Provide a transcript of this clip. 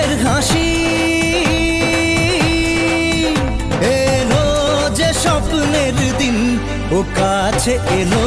সুখের হাসি। এলো যে স্বপ্নের দিন ও কাছে এলো।